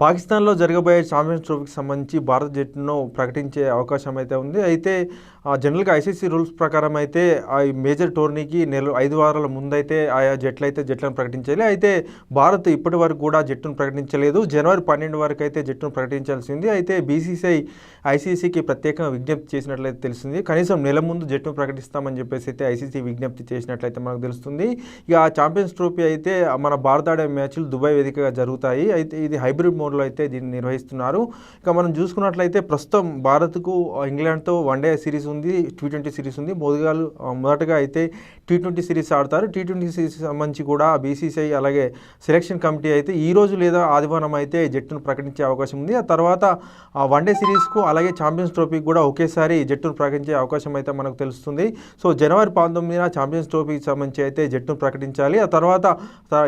పాకిస్తాన్లో జరగబోయే ఛాంపియన్స్ ట్రోఫీకి సంబంధించి భారత జట్టును ప్రకటించే అవకాశం అయితే ఉంది. అయితే ఆ, జనరల్గా ఐసీసీ రూల్స్ ప్రకారం అయితే ఆ మేజర్ టోర్నీకి నెల ఐదు వారాల ముందైతే ఆయా జట్లు అయితే జట్లను ప్రకటించాలి. అయితే భారత్ ఇప్పటి వరకు కూడా జట్టును ప్రకటించలేదు. జనవరి పన్నెండు వరకు అయితే జట్టును ప్రకటించాల్సింది అయితే బీసీసీఐ ఐసీసీకి ప్రత్యేకంగా విజ్ఞప్తి చేసినట్లయితే తెలుస్తుంది. కనీసం నెల ముందు జట్టును ప్రకటిస్తామని చెప్పేసి అయితే ఐసీసీ విజ్ఞప్తి చేసినట్లయితే మనకు తెలుస్తుంది. ఇక ఆ ఛాంపియన్స్ ట్రోఫీ అయితే మన భారత ఆడే మ్యాచ్లు దుబాయ్ వేదికగా జరుగుతాయి. అయితే ఇది హైబ్రిడ్ మోడ్లో అయితే దీన్ని నిర్వహిస్తున్నారు. ఇక మనం చూసుకున్నట్లయితే ప్రస్తుతం భారత్కు ఇంగ్లాండ్తో వన్డే సిరీస్ ఉంది టీ ట్వంటీ సిరీస్ ఉంది. మోదుగాలు మొదటగా అయితే టీ ట్వంటీ సిరీస్ ఆడతారు. టీ ట్వంటీ సిరీస్ సంబంధించి కూడా బీసీసీఐ అలాగే సెలక్షన్ కమిటీ అయితే ఈ రోజు లేదా ఆదివారం అయితే జట్టును ప్రకటించే అవకాశం ఉంది. ఆ తర్వాత ఆ వన్డే సిరీస్కు అలాగే ఛాంపియన్స్ ట్రోఫీ కూడా ఒకేసారి జట్టును ప్రకటించే అవకాశం అయితే మనకు తెలుస్తుంది. సో జనవరి పంతొమ్మిదిన ఛాంపియన్స్ ట్రోఫీకి సంబంధించి అయితే జట్టును ప్రకటించాలి. ఆ తర్వాత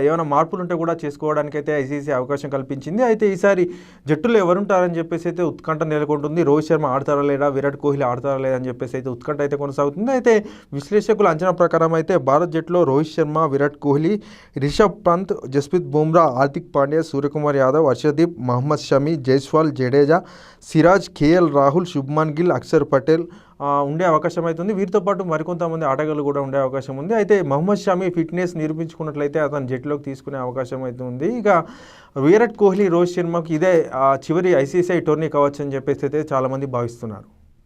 ఏమైనా మార్పులు ఉంటే కూడా చేసుకోవడానికి అయితే ఐసీసీ అవకాశం కల్పించింది. అయితే ఈసారి జట్టులో ఎవరుంటారని చెప్పేసి అయితే ఉత్కంఠ నెలకొంటుంది. రోహిత్ శర్మ ఆడతారా లేదా? విరాట్ కోహ్లీ ఆడతారా లేదా? అని చెప్పేసి అయితే ఉత్కంఠ అయితే కొనసాగుతుంది. అయితే విశ్లేషకుల అంచనా ప్రకారం అయితే భారత్ జట్టులో రోహిత్ శర్మ విరాట్ కోహ్లీ రిషబ్ పంత్ జస్ప్రీత్ బుమ్రా హార్దిక్ పాండ్యా సూర్యకుమార్ యాదవ్ హర్షదీప్ మహమ్మద్ షమి జైస్వాల్ జడేజా సిరాజ్ కేఎల్ రాహుల్ శుభ్మాన్ గిల్ అక్షర్ పటేల్ ఉండే అవకాశం అయితే ఉంది వీరితో పాటు మరికొంతమంది ఆటగాళ్ళు కూడా ఉండే అవకాశం ఉంది. అయితే మహమ్మద్ షమి ఫిట్నెస్ నిరూపించుకున్నట్లయితే అతను జట్టులోకి తీసుకునే అవకాశం అయితే ఉంది. ఇక విరాట్ కోహ్లీ రోహిత్ శర్మకి ఇదే ఆ, చివరి ఐసీసీఐ టోర్నీ కావచ్చు అని చెప్పేసి అయితే చాలామంది భావిస్తున్నారు.